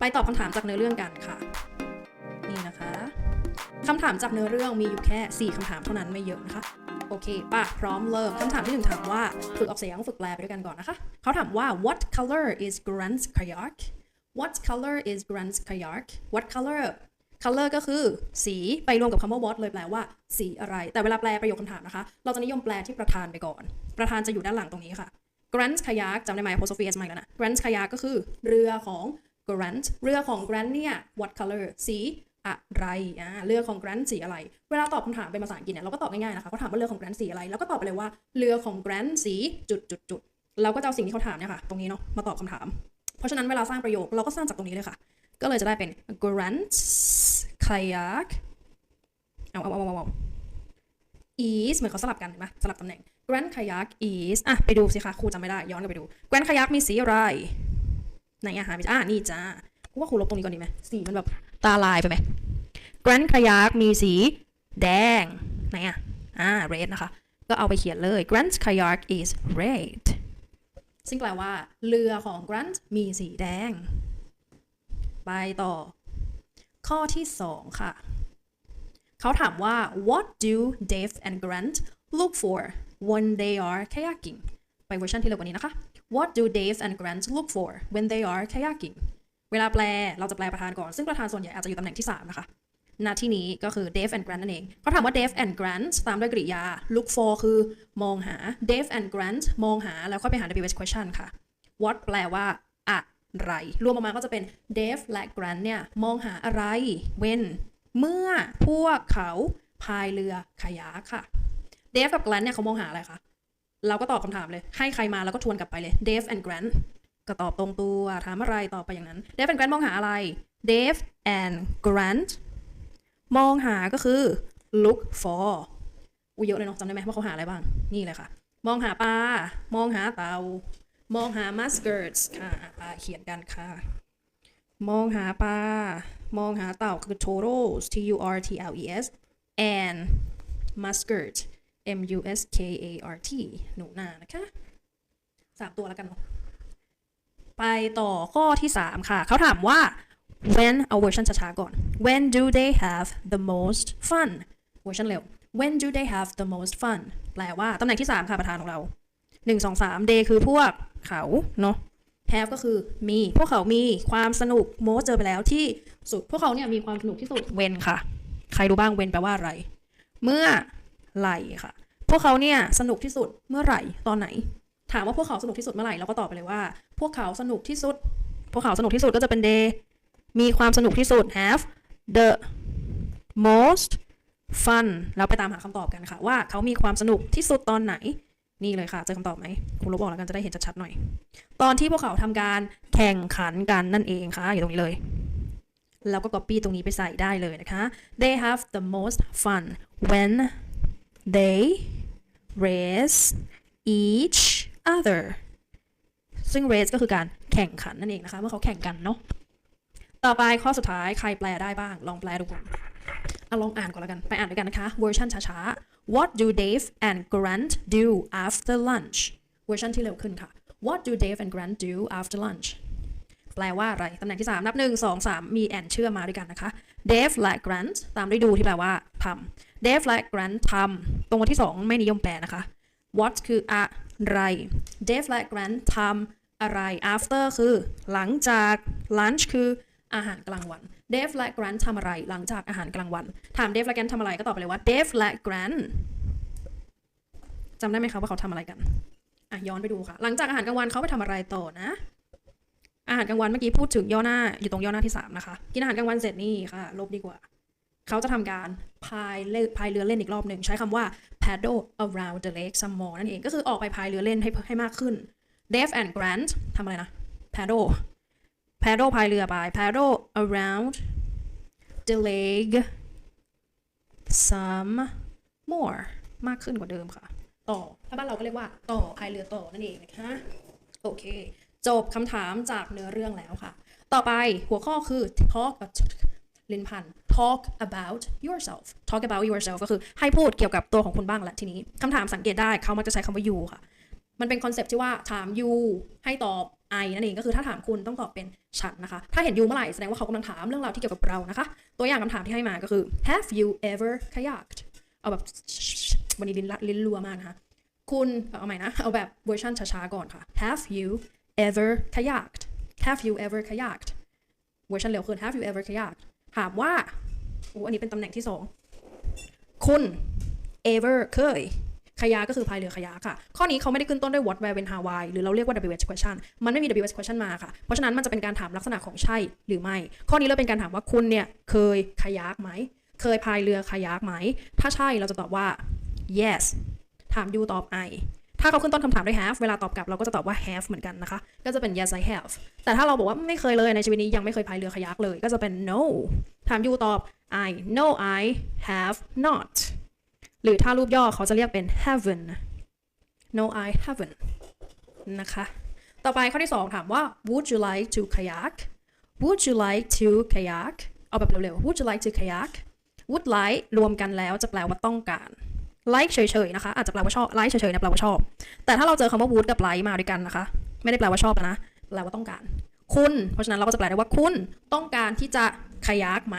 ไปตอบคำถามจากเนื้อเรื่องกันค่ะ นี่นะคะคำถามจากเนื้อเรื่องมีอยู่แค่ 4คำถามเท่านั้นไม่เยอะนะคะ โอเคป่ะ พร้อมเริ่มคำถามที่หนึ่งถามว่า ฝึกออกเสียงฝึกแปลไปด้วยกันก่อนนะคะ เขาถามว่า what color is Grant's kayak what color is Grant's kayak what color color ก็คือสีไปรวมกับคำว่า what เลยแปลว่าสีอะไร แต่เวลาแปลประโยคคำถามนะคะ เราจะนิยมแปลที่ประธานไปก่อน ประธานจะอยู่ด้านหลังตรงนี้ค่ะ Grant's kayak จำได้ไหม apostrophe s มาอีกแล้วนะ Grant's kayak ก็คือเรือของ Grant เรือของ Grant เนี่ย what color สีอะไรอ่าเรือของ Grant สีอะไร เวลาตอบคำถามเป็นภาษาอังกฤษเนี่ยเราก็ตอบง่ายๆนะคะเขาถามว่าเรือของ Grant สีอะไร แล้วก็ตอบไปเลยว่าเรือของ Grant สีจุดจุดจุดเราก็จะเอาสิ่งที่เขาถามเนี่ยค่ะตรงนี้เนาะมาตอบคำถาม เพราะฉะนั้นเวลาสร้างประโยคเราก็สร้างจากตรงนี้เลยค่ะ ก็เลยจะได้เป็น Grant kayak เอาเอาเอาเอาเอา is เหมือนเขาสลับกันเห็นไหมสลับตำแหน่ง Grand kayak is อะไปดูสิคะครูจำไม่ได้ย้อนกลับไปดู Grand kayak มีสีอะไร ไหนอะหาไม่เจออ่นี่จ้ากูว่าครูลบตรงนี้ก่อนดีไหมสีมันแบบตาลายไปไหม Grand kayak มีสีแดง ไหนอะอ่า red นะคะ ก็เอาไปเขียนเลย Grand kayak is red ซึ่งแปลว่า เรือของ Grand มีสีแดง ไปต่อ ข้อที่2ค่ะ เขาถามว่า what do Dave and Grant look for when they are kayaking ไปเวอร์ชันที่เร็วกว่านี้นะคะ what do Dave and Grant look for when they are kayaking เวลาแปลเราจะแปลประธานก่อน ซึ่งประธานส่วนใหญ่อาจจะอยู่ตำแหน่งที่ 3 นะคะณที่นี้ก็คือ Dave and Grant นั่นเองเขาถามว่า Dave and Grant ตามด้วยกริยา look for คือมองหา Dave and Grant มองหาแล้วค่อยไปหา WH question ค่ะ what แปลว่า อะไร รวมออกมาก็จะเป็น Dave และ Grant เนี่ย มองหาอะไร when เมื่อพวกเขาพายเรือคายักค่ะ Dave กับ Grant เนี่ยเขามองหาอะไรคะ เราก็ตอบคำถามเลย ให้ใครมาแล้วก็ทวนกลับไปเลย Dave and Grant ก็ตอบตรงตัวถามอะไรตอบไปอย่างนั้น Dave and Grant มองหาอะไร Dave and Grant มองหาก็คือ look for อุยเยอะเลยเนาะจำได้ไหมว่าเขาหาอะไรบ้าง นี่เลยค่ะ มองหาปลามองหาเตามองหา muskarts ค่ะอะเขียนกันค่ะ มองหาปลามองหาเต่าคือ turtles T U R T L E S and musket M U S K A R T หนูนานะคะสามตัวแล้วกันเนาะไปต่อข้อที่3ค่ะ เขาถามว่า when เอาเวอร์ชันช้าๆก่อน when do they have the most fun เวอร์ชันเร็ว when do they have the most fun แปลว่าตำแหน่งที่3ค่ะประธานของเรา1 2 3 day คือพวกเขาเนาะ have ก็คือมี พวกเขามีความสนุก most เจอไปแล้วที่สุด พวกเขาเนี่ยมีความสนุกที่สุด when ค่ะ ใครรู้บ้าง when แปลว่าอะไร เมื่อ ไหร่ค่ะ พวกเขาเนี่ยสนุกที่สุดเมื่อไหร่ตอนไหน ถามว่าพวกเขาสนุกที่สุดเมื่อไหร่เราก็ตอบไปเลยว่า พวกเขาสนุกที่สุด พวกเขาสนุกที่สุดก็จะเป็น day มีความสนุกที่สุด have the most fun แล้วไปตามหาคำตอบกันค่ะ ว่าเขามีความสนุกที่สุดตอนไหน นี่เลยค่ะเจอคำตอบไหมครูลบบอกแล้วกันจะได้เห็นชัดๆหน่อย ตอนที่พวกเขาทำการแข่งขันกันนั่นเองค่ะ อยู่ตรงนี้เลยแล้วก็ copy ตรงนี้ไปใส่ได้เลยนะคะ they have the most fun when they race each other ซึ่ง race ก็คือการแข่งขันนั่นเองนะคะ เมื่อเขาแข่งกันเนาะ ต่อไปข้อสุดท้ายใครแปลได้บ้าง ลองแปลดูก่อนอะลองอ่านก่อนล้วกัน ไปอ่านด้วยกันนะคะ เวอร์ชันช้าๆ What do Dave and Grant do after lunch เวอร์ชันที่เร็วขึ้นค่ะ What do Dave and Grant do after lunch แปลว่าอะไร ตำแหน่งที่ 3 นับ 1 2 3 มีแอนเชื่อมมาด้วยกันนะคะ Dave และ Grant ตามด้ดูที่แปลว่าทำ Dave และ Grant ทำตรงวันที่ 2 ไม่นิยมแปลนะคะ What คืออะไร Dave และ Grant ทำอะไร after คือหลังจาก lunch คืออาหารกลางวัน Dave และ Grant ทำอะไรหลังจากอาหารกลางวัน ถาม Dave และ Grant ทำอะไรก็ตอบไปเลยว่า Dave และ Grant จำได้ไหมคะว่าเขาทำอะไรกันอะย้อนไปดูค่ะ หลังจากอาหารกลางวันเขาไปทำอะไรต่อนะ อาหารกลางวันเมื่อกี้พูดถึงย่อหน้าอยู่ตรงย่อหน้าที่3นะคะ กินอาหารกลางวันเสร็จนี่ค่ะ ลบดีกว่า เขาจะทำการพายเรือพายเรือเล่นอีกรอบหนึ่งใช้คำว่า paddle around the lake some more นั่นเองก็คือออกไปพายเรือเล่นให้ให้มากขึ้น Dave and Grant ทำอะไรนะ paddle paddle พายเรือไป paddle around the lake some more มากขึ้นกว่าเดิมค่ะ ต่อ ถ้าบ้านเราก็เรียกว่า ต่อพายเรือต่อนั่นเองนะคะโอเค จบคำถามจากเนื้อเรื่องแล้วค่ะ ต่อไปหัวข้อคือ talk ลินพัน talk about yourself talk about yourself ก็คือให้พูดเกี่ยวกับตัวของคุณบ้างละทีนี้คำถามสังเกตได้เขามักจะใช้คำว่า you ค่ะ มันเป็นคอนเซปต์ที่ว่าถาม you ให้ตอบ I นั่นเองก็คือถ้าถามคุณต้องตอบเป็นฉันนะคะ ถ้าเห็น you เมื่อไหร่แสดงว่าเขากำลังถามเรื่องราวที่เกี่ยวกับเรานะคะ ตัวอย่างคำถามที่ให้มาก็คือ have you ever kayaked เอาแบบวันนี้ลิ้นละลิ้นรัวมากนะคะคุณเอาใหม่นะ เอาแบบเวอร์ชันช้าๆก่อนค่ะ have you ever kayaked have you ever kayaked เวอร์ชันเร็วขึ้น have you ever kayaked ถามว่าโอ้อันนี้เป็นตำแหน่งที่สองคุณ ever เคยขยาก็คือพายเรือขยาค่ะ ข้อนี้เขาไม่ได้ขึ้นต้นด้วย what where when how why หรือเราเรียกว่า WH question มันไม่มี WH question มาค่ะ เพราะฉะนั้นมันจะเป็นการถามลักษณะของใช่หรือไม่ ข้อนี้เราเป็นการถามว่าคุณเนี่ยเคยขยากไหม เคยพายเรือขยากไหม ถ้าใช่เราจะตอบว่า yes ถาม you ตอบ I ถ้าเขาขึ้นต้นคำถามด้วย have เวลาตอบกลับเราก็จะตอบว่า have เหมือนกันนะคะ ก็จะเป็น yes I have แต่ถ้าเราบอกว่าไม่เคยเลยในชีวิตนี้ยังไม่เคยพายเรือขยักเลย ก็จะเป็น no ถาม you ตอบ I no I have not หรือถ้ารูปย่อเขาจะเรียกเป็น haven't no I haven't นะคะ ต่อไปข้อที่ 2 ถามว่า would you like to kayak would you like to kayak เอาแบบเร็วๆ would you like to kayak would like รวมกันแล้วจะแปลว่าต้องการ like เฉยๆนะคะ อาจจะแปลว่าชอบ like เฉยๆนะแปลว่าชอบ แต่ถ้าเราเจอคำว่า would กับ like มาด้วยกันนะคะ ไม่ได้แปลว่าชอบนะ แปลว่าต้องการ คุณ เพราะฉะนั้นเราก็จะแปลได้ว่าคุณต้องการที่จะขยักไหม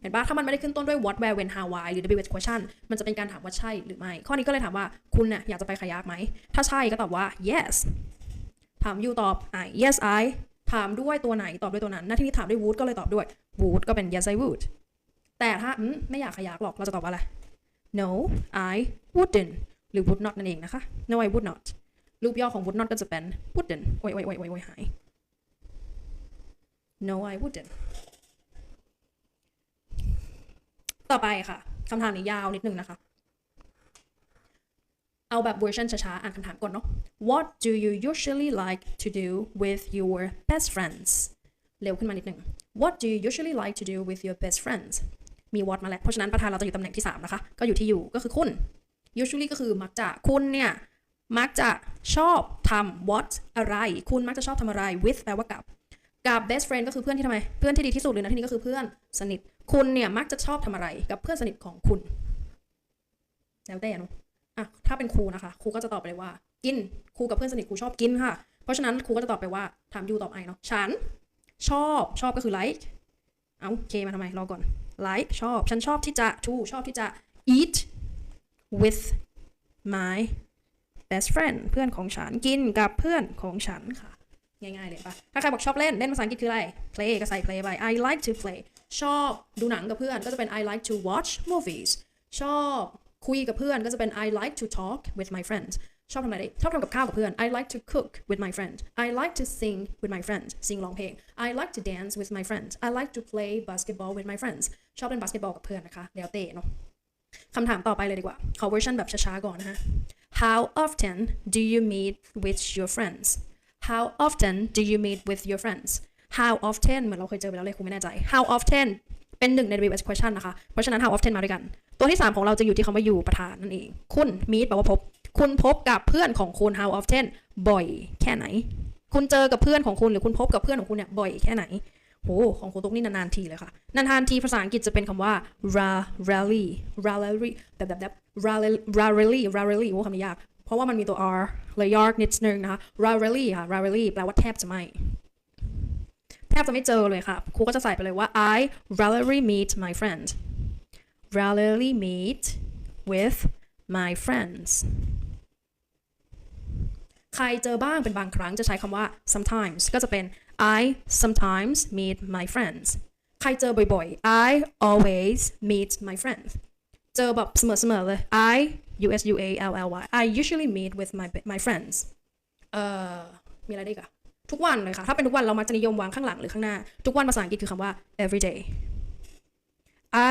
เห็นปะถ้ามันไม่ได้ขึ้นต้นด้วย what where when how why หรือ WH question มันจะเป็นการถามว่าใช่หรือไม่ ข้อนี้ก็เลยถามว่าคุณเนี่ยอยากจะไปขยักไหม ถ้าใช่ก็ตอบว่า yes ถาม you ตอบ I yes I ถามด้วยตัวไหนตอบด้วยตัวนั้น หน้าที่นี้ถามด้วย would ก็เลยตอบด้วย would ก็เป็น yes I would แต่ถ้าไม่อยากขยักหรอกเราจะตอบว่าอะไร no I wouldn't หรือ would not นั่นเองนะคะ no I would not รูปย่อของ would not ก็จะเป็น wouldn't โอ้ยโอ้ยโอ้ยโอ้ยโอ้ยหาย no I wouldn't ต่อไปค่ะคำถามนี้ยาวนิดนึงนะคะ เอาแบบเวอร์ชันช้าๆ อ่านคำถามก่อนเนาะ What do you usually like to do with your best friends เร็วขึ้นมานิดนึง What do you usually like to do with your best friends มี what มาแล้ว เพราะฉะนั้นประธานเราจะอยู่ตำแหน่งที่ 3 นะคะ ก็อยู่ที่อยู่ก็คือคุณ usually ก็คือมักจะคุณเนี่ยมักจะชอบทำ what อะไร คุณมักจะชอบทำอะไร with แปลว่ากับ กับ best friend ก็คือเพื่อนที่ทำไม เพื่อนที่ดีที่สุดเลยนะที่นี้ก็คือเพื่อนสนิท คุณเนี่ยมักจะชอบทำอะไร กับเพื่อนสนิทของคุณ แล้วแต่เนอะอะถ้าเป็นครูนะคะ ครูก็จะตอบไปเลยว่า กิน ครูกับเพื่อนสนิทครูชอบกินค่ะ เพราะฉะนั้นครูก็จะตอบไปว่าถามยูตอบไอเนาะ ฉัน ชอบ ชอบก็คือ like เอาเคมาทำไม รอก่อน like ชอบ ฉันชอบที่จะ to ชอบที่จะ eat with my best friend เพื่อนของฉันกินกับเพื่อนของฉันค่ะ ง่ายๆเลยปะถ้าใครบอกชอบเล่น เล่นภาษาอังกฤษคืออะไร play ก็ใส่ play ไป I like to play ชอบดูหนังกับเพื่อนก็จะเป็น I like to watch movies ชอบคุยกับเพื่อนก็จะเป็น I like to talk with my friends ชอบทำอะไรชอบทำกับข้าวกับเพื่อน I like to cook with my friend I like to sing with my friends sing ร้องเพลง I like to dance with my friend I like to play basketball with my friends ชอบเล่นบาสเกตบอลกับเพื่อนนะคะแล้วแต่เนาะคำถามต่อไปเลยดีกว่า ขอเวอร์ชันแบบช้าๆก่อนนะคะ How often do you meet with your friends How often do you meet with your friends How often เหมือนเราเคยเจอไปแล้วเลยคงไม่แน่ใจ How often เป็นหนึ่งใน WH question นะคะ เพราะฉะนั้น how often มาด้วยกัน ตัวที่ 3 ของเราจะอยู่ที่คำว่าอยู่ประธานนั่นเอง คุณ meet แปลว่าพบ คุณพบกับเพื่อนของคุณ how often บ่อยแค่ไหน คุณเจอกับเพื่อนของคุณหรือคุณพบกับเพื่อนของคุณเนี่ยบ่อยแค่ไหนโหของคุณตุ๊กนี่นานๆทีเลยค่ะ นานๆทีภาษาอังกฤษจะเป็นคำว่า ra rarely rarely แบบแบบแบบ rarely rarely rarely โอ้คำนี้ยาก เพราะว่ามันมีตัว r เลยยากนิดนึงนะคะ rarely ค่ะ rarely แปลว่าแทบจะไม่ แทบจะไม่เจอเลยค่ะ ครูก็จะใส่ไปเลยว่า I rarely meet my friend rarely meet with my friends ใครเจอบ้างเป็นบางครั้งจะใช้คำว่า sometimes ก็จะเป็น I sometimes meet my friends ใครเจอบ่อยๆ I always meet my friends เจอแบบเสมอๆเลย I U S U A L L Y I usually meet with my my friends เอ่อมีอะไรได้กะทุกวันเลยค่ะ ถ้าเป็นทุกวันเรามักจะนิยมวางข้างหลังหรือข้างหน้า ทุกวันภาษาอังกฤษคือคำว่า every day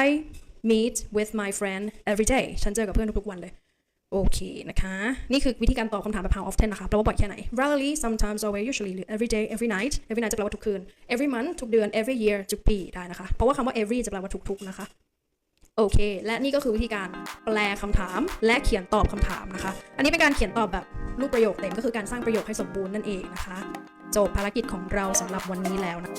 I meet with my friend every day ฉันเจอกับเพื่อนทุกๆวันเลย โอเคนะคะ นี่คือวิธีการตอบคำถามแบบ how often นะคะแปลว่าบ่อยแค่ไหน rarely sometimes always usually หรือ every day every night every night จะแปลว่าทุกคืน every month ทุกเดือน every year ทุกปีได้นะคะ เพราะว่าคำว่า every จะแปลว่าทุกๆนะคะ โอเค และนี่ก็คือวิธีการแปลคำถาม และเขียนตอบคำถามนะคะ อันนี้เป็นการเขียนตอบแบบรูปประโยคเต็มก็คือการสร้างประโยคให้สมบูรณ์นั่นเองนะคะ จบภารกิจของเราสำหรับวันนี้แล้วนะ